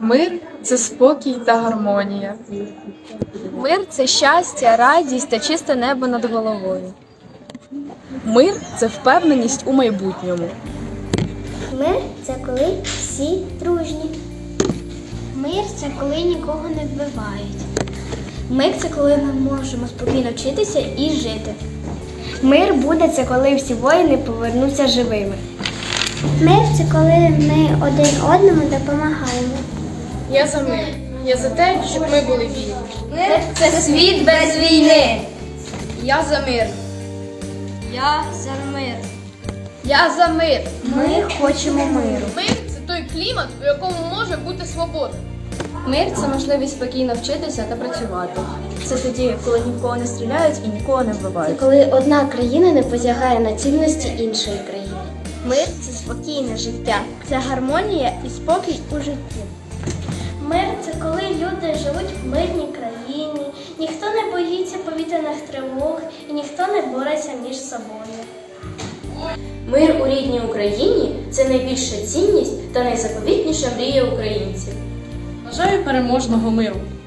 Мир це спокій та гармонія. Мир це щастя, радість та чисте небо над головою. Мир це впевненість у майбутньому. Мир це коли всі дружні. Мир це коли нікого не вбивають. Мир це коли ми можемо спокійно вчитися і жити. Мир буде це коли всі воїни повернуться живими. Мир це коли ми один одному допомагаємо. Я за мир. Я за те, щоб ми були вільні. Мир це світ без війни. Я за мир. Я за мир. Я за мир. Ми хочемо миру. Мир це той клімат, у якому може бути свобода. Мир це можливість спокійно вчитися та працювати. Це тоді, коли ні в кого не стріляють і нікого не вбивають. Коли одна країна не посягає на цінності іншої країни. Мир це спокійне життя. Це гармонія і спокій у житті. Мир це коли люди живуть в мирній країні, ніхто не боїться повітряних тривог і ніхто не бореться між собою. Мир у рідній Україні це найбільша цінність та найзаповітніша мрія українців. Бажаю переможного миру. Ми